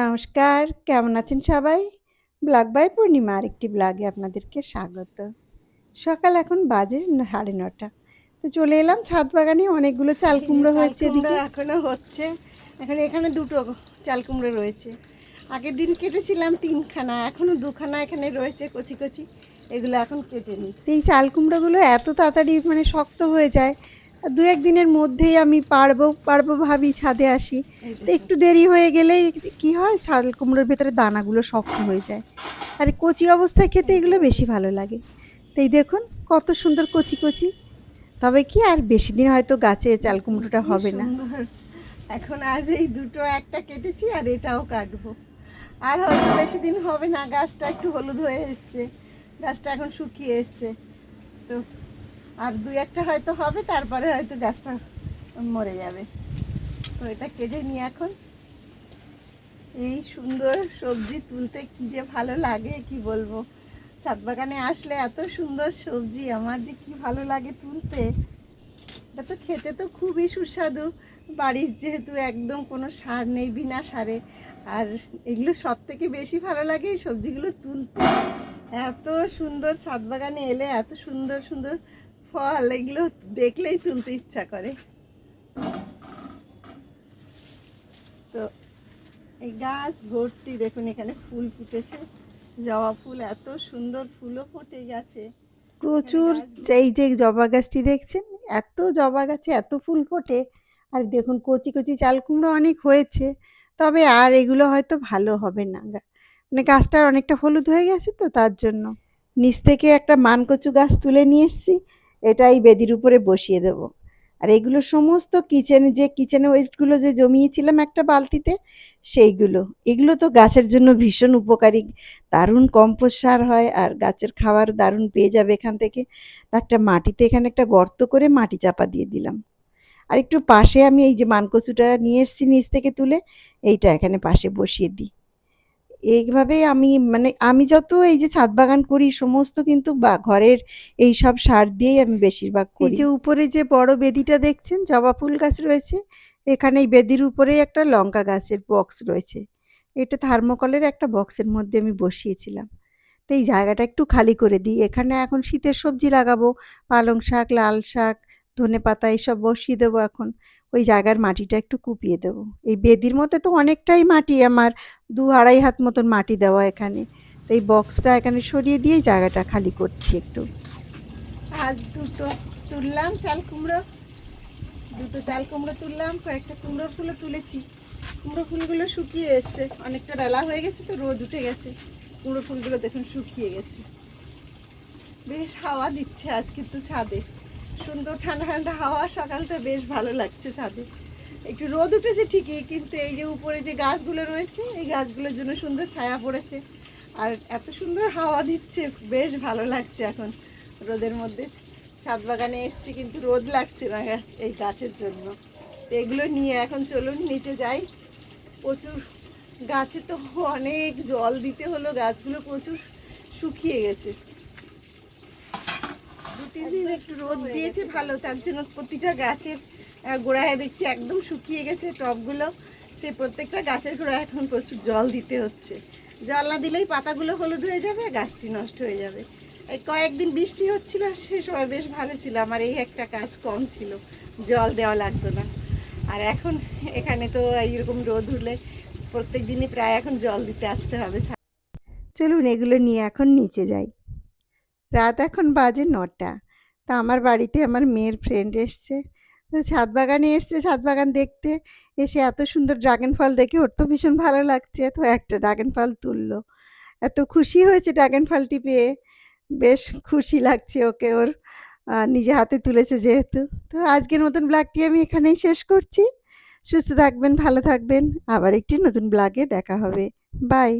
নমস্কার কেমন আছেন সবাই? ব্লগ বাই পূর্ণিমা আরেকটি ব্লগে আপনাদেরকে স্বাগত। সকাল এখন বাজে সাড়ে নটা। তো চলে এলাম ছাদ বাগানে অনেকগুলো চাল কুমড়ো হয়েছে এদিকে। এখনও হচ্ছে। এখন এখানে দুটো চাল কুমড়ো রয়েছে। আগের দিন কেটেছিলাম তিনখানা এখনও দুখানা এখানে রয়েছে কচি কচি। এগুলো এখন কেটে নিই। এই চাল কুমড়োগুলো এত তাড়াতাড়ি মানে শক্ত হয়ে যায় দু একদিনের মধ্যেই আমি পারব পারব ভাবি ছাদে আসি। তো একটু দেরি হয়ে গেলেই কি হয়? চাল কুমড়োর ভেতরে দানাগুলো শক্ত হয়ে যায়। আর কচি অবস্থায় খেতে এগুলো বেশি ভালো লাগে। তো এই দেখুন কত সুন্দর কচি কচি। তবে কি আর বেশি দিন হয়তো গাছে চাল কুমড়োটা হবে না। এখন আজ এই দুটো একটা কেটেছি আর এটাও কাটবো। আর হয়তো বেশি দিন হবে না গাছটা একটু হলুদ হয়ে এসছে। গাছটা এখন শুকিয়ে এসছে। তো আর দুই একটা হয়তো হবে, তারপরে হয়তো গাছটা মরে যাবে। তো এটা কেটে নিই এখন। এই সুন্দর সবজি তুলতে কি যে ভালো লাগে, কি বলব? ছাদ বাগানে আসলে এত সুন্দর সবজি, আমার যে কি ভালো লাগে তুলতে। এটা তো খেতে তো খুবই সুস্বাদু। বাড়ির যেহেতু একদম কোনো সার নেই বিনা সারে। আর এগুলো সব থেকে বেশি ভালো লাগে এই সবজিগুলো তুলতে। এত সুন্দর ছাদ বাগানে এলে, এত সুন্দর সুন্দর ফল এগুলো দেখলেই তুলতে ইচ্ছা করে। তো এই গাছ ভর্তি দেখুন এখানে ফুল ফুটেছে। জবা ফুল এত সুন্দর ফুলও ফুটে গেছে। প্রচুর এই যে জবা গাছটি দেখছেন এত জবা গাছে এত ফুল ফোটে। আর দেখুন কচি কচি চাল কুমড়ো অনেক হয়েছে। তবে আর এগুলো হয়তো ভালো হবে না। মানে গাছটার অনেকটা হলুদ হয়ে গেছে তো তার জন্য। নিচ থেকে একটা মানকচু গাছ তুলে নিয়ে এসেছি। এটা এই বেদির উপরে বসিয়ে দেব। আর এগুলো সমস্ত কিচেনে যে কিচেনে ওয়েস্টগুলো যে জমিয়েছিলাম একটা বালতিতে, সেইগুলো। এগুলো তো গাছের জন্য ভীষণ উপকারী। দারুণ কম্পোস্ট সার হয় আর গাছের খাবার দারুণ পেয়ে যাবে এখান থেকে। একটা মাটিতে এখানে একটা গর্ত করে মাটি চাপা দিয়ে দিলাম। আর একটু পাশে আমি এই যে মানকচুটা নিয়ে এসেছি নিচ থেকে তুলে, এইটা এখানে পাশে বসিয়ে দিই। এইভাবেই আমি মানে আমি যত এই যে ছাদ বাগান করি সমস্ত কিন্তু বা ঘরের এই সব সার দিয়েই আমি বেশিরভাগ করি। এই যে উপরে যে বড় বেদিটা দেখছেন জবা ফুল গাছ রয়েছে এখানে এই বেদির উপরেই একটা লঙ্কা গাছের বক্স রয়েছে। এটা থার্মোকলের একটা বক্সের মধ্যে আমি বসিয়েছিলাম। তো এই জায়গাটা একটু খালি করে দিই। এখানে এখন শীতের সবজি লাগাবো পালং শাক লাল শাক ধনে পাতা এইসব বসিয়ে দেবো এখন। ওই জায়গার মাটিটা একটু কুপিয়ে দেবো। এই বেদির মধ্যে তো অনেকটাই মাটি, আমার দু আড়াই হাত মতন মাটি দেওয়া এখানে। তো এই বক্সটা এখানে সরিয়ে দিয়ে জায়গাটা খালি করছি একটু। আজ দুটো তুললাম চাল কুমড়ো। দুটো চাল কুমড়ো তুললাম, কয়েকটা কুমড়োর ফুলও তুলেছি। কুমড়ো ফুলগুলো শুকিয়ে এসছে। অনেকটা বেলা হয়ে গেছে তো, রোদ উঠে গেছে। কুমড়ো ফুলগুলো দেখুন শুকিয়ে গেছে। বেশ হাওয়া দিচ্ছে আজ কিন্তু ছাদে। সুন্দর ঠান্ডা ঠান্ডা হাওয়া, সকালটা বেশ ভালো লাগছে ছাদে। একটু রোদ উঠেছে ঠিকই, কিন্তু এই যে উপরে যে গাছগুলো রয়েছে, এই গাছগুলোর জন্য সুন্দর ছায়া পড়েছে। আর এত সুন্দর হাওয়া দিচ্ছে, বেশ ভালো লাগছে এখন রোদের মধ্যে। ছাদ বাগানে এসছি, কিন্তু রোদ লাগছে না এই গাছের জন্য। এগুলো নিয়ে এখন চলুন, নিচে যাই। প্রচুর গাছে তো অনেক জল দিতে হলো, গাছগুলো প্রচুর শুকিয়ে গেছে। দু তিন দিন একটু রোদ দিয়েছে, ভালো তার জন্য প্রতিটা গাছের গোড়ায় দেখছি একদম শুকিয়ে গেছে টবগুলো। সে প্রত্যেকটা গাছের গোড়ায় এখন প্রচুর জল দিতে হচ্ছে। জল না দিলেই পাতাগুলো হলুদ হয়ে যাবে গাছটি নষ্ট হয়ে যাবে। এই কয়েকদিন বৃষ্টি হচ্ছিল, সে সময় বেশ ভালো ছিল। আমার এই একটা কাজ কম ছিল, জল দেওয়া লাগতো না। আর এখন এখানে তো এইরকম রোদ উঠলে প্রত্যেক দিনই প্রায় এখন জল দিতে আসতে হবে। চলুন এগুলো নিয়ে এখন নিচে যাই। রাত এখন বাজে নটা। তা আমার বাড়িতে আমার মেয়ের ফ্রেন্ড এসছে। তো ছাদ বাগানে এসছে ছাদ বাগান দেখতে। এসে এত সুন্দর ড্রাগন ফল দেখে ওর তো ভীষণ ভালো লাগছে। তো একটা ড্রাগন ফল তুললো। এত খুশি হয়েছে ড্রাগন ফলটি পেয়ে। বেশ খুশি লাগছে ওকে ওর। নিজে হাতে তুলেছে যেহেতু। তো আজকের মতন ব্লগটি আমি এখানেই শেষ করছি। সুস্থ থাকবেন, ভালো থাকবেন। আবার একটি নতুন ব্লগে দেখা হবে। বাই